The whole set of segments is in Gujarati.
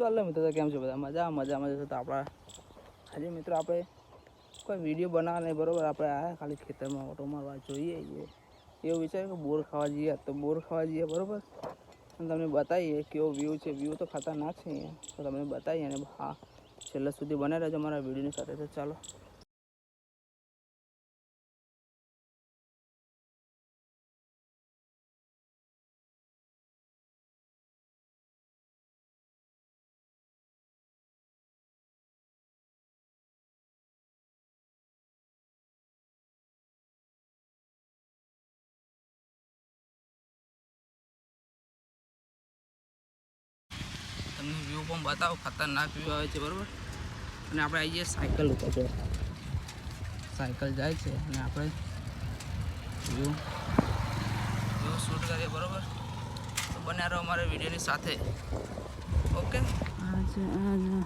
ચાલો મિત્રો કેમ છે બધા? મજા મજા મજા તો આપણા આજે મિત્રો, આપણે કોઈ વીડિયો બનાવવા નહીં, બરાબર? આપણે આયા ખાલી ખેતરમાં ઓટો મારવા જોઈએ એવું વિચાર્યું કે બોર ખાવા જઈએ. તો બોર ખાવા જઈએ, બરોબર? અને તમને બતાવીએ કેવો વ્યૂ છે. વ્યૂ તો ખતરનાક છે. અહીંયા તો તમને બતાવીએ અને હા, છેલ્લા સુધી બને રહેજો મારા વિડીયોની સાથે. તો ચાલો. તમને વ્યૂ પણ બતાવો, ખતરનાક વ્યૂ આવે છે, બરાબર? અને આપણે આવી જઈએ સાયકલ ઉપર જો. સાયકલ જાય છે, અને આપણે વ્યૂ વ્યૂ શૂટ કરીએ, બરાબર? તો બને રહો અમારે વિડીયોની સાથે. ઓકે ચલો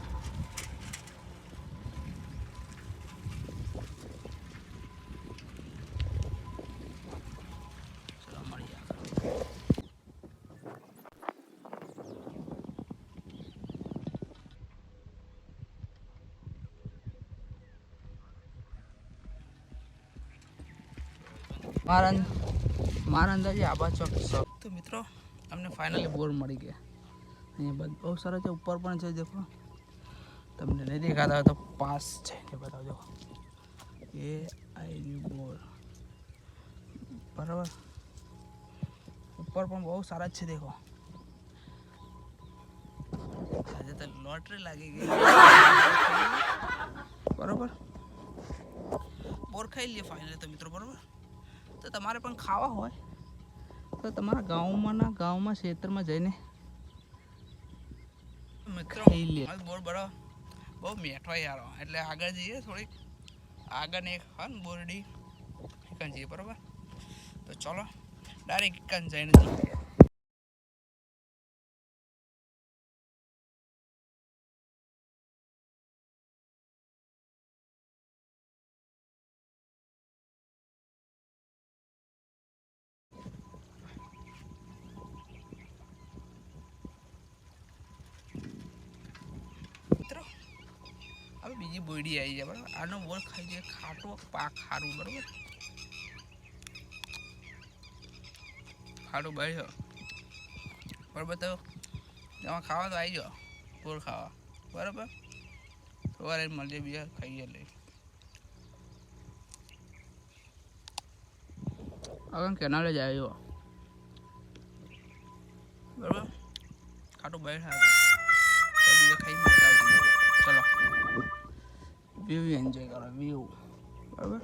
મારા મારા અંદાજે આબા ચોક શોપ તો મિત્રો, અમને ફાઇનલી બોર મળી ગયા. અહીંયા બહુ સારા છે, ઉપર પણ છે, દેખો. તમને નહીં દેખાતા હોય તો પાસ છે. એ બતાવજો એ આઈ બોર. બરાબર? ઉપર પણ બહુ સારા જ છે, દેખો. આજે તો લોટરી લાગી ગઈ. બરોબર? બોર ખાઈ લઈએ ફાઇનલી તો મિત્રો, બરોબર? તો તમારે પણ ખાવા હોય. તો તમારા ગામમાં ના ગામમાં ક્ષેત્રમાં જઈને મિત્રો બોર બરો બહુ મેઠો યાર. એટલે આગળ જઈએ થોડીક. આગળ એક હા ને બોરડી. એકન જઈએ બરોબર? તો ચલો ડાયરેક્ટ એકન જઈને જઈએ. હવે બીજી બોયડી આવી જાય, બરાબર? આનો બોલ ખાઈ જાય, ખાટો પાક ખારું, બરાબર? ખાટું ભાઈ બરાબર, તો એમાં ખાવા તો આવી જાઓ બોર ખાવા. બરાબર? સવારે મળજે બીજા ખાઈએ લઈ હવે કેનાલે જ આવ્યો. બરાબર? ખાટું બહાર બીજા ખાઈ ચલો. વ્યૂ એન્જોય કરો વ્યૂ બરાબર?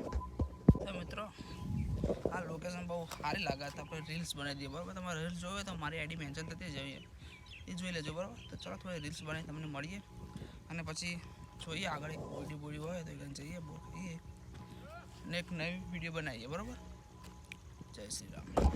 તો મિત્રો, આ લોકેશન બહુ સારી લાગે, તો આપણે રીલ્સ બનાવી દઈએ. બરાબર? તમારે રીલ્સ જોવે તો મારી આઈડી મેન્શન થતી જોઈએ. એ જોઈ લેજો, બરાબર? તો ચલો, થોડી રીલ્સ બનાવી તમને મળીએ. અને પછી જોઈએ આગળ એક બોડી બોડી હોય તો એને જઈએ બહુ ખાઈએ. અને એક નવી વીડિયો બનાવીએ, બરાબર? જય શ્રી રામ.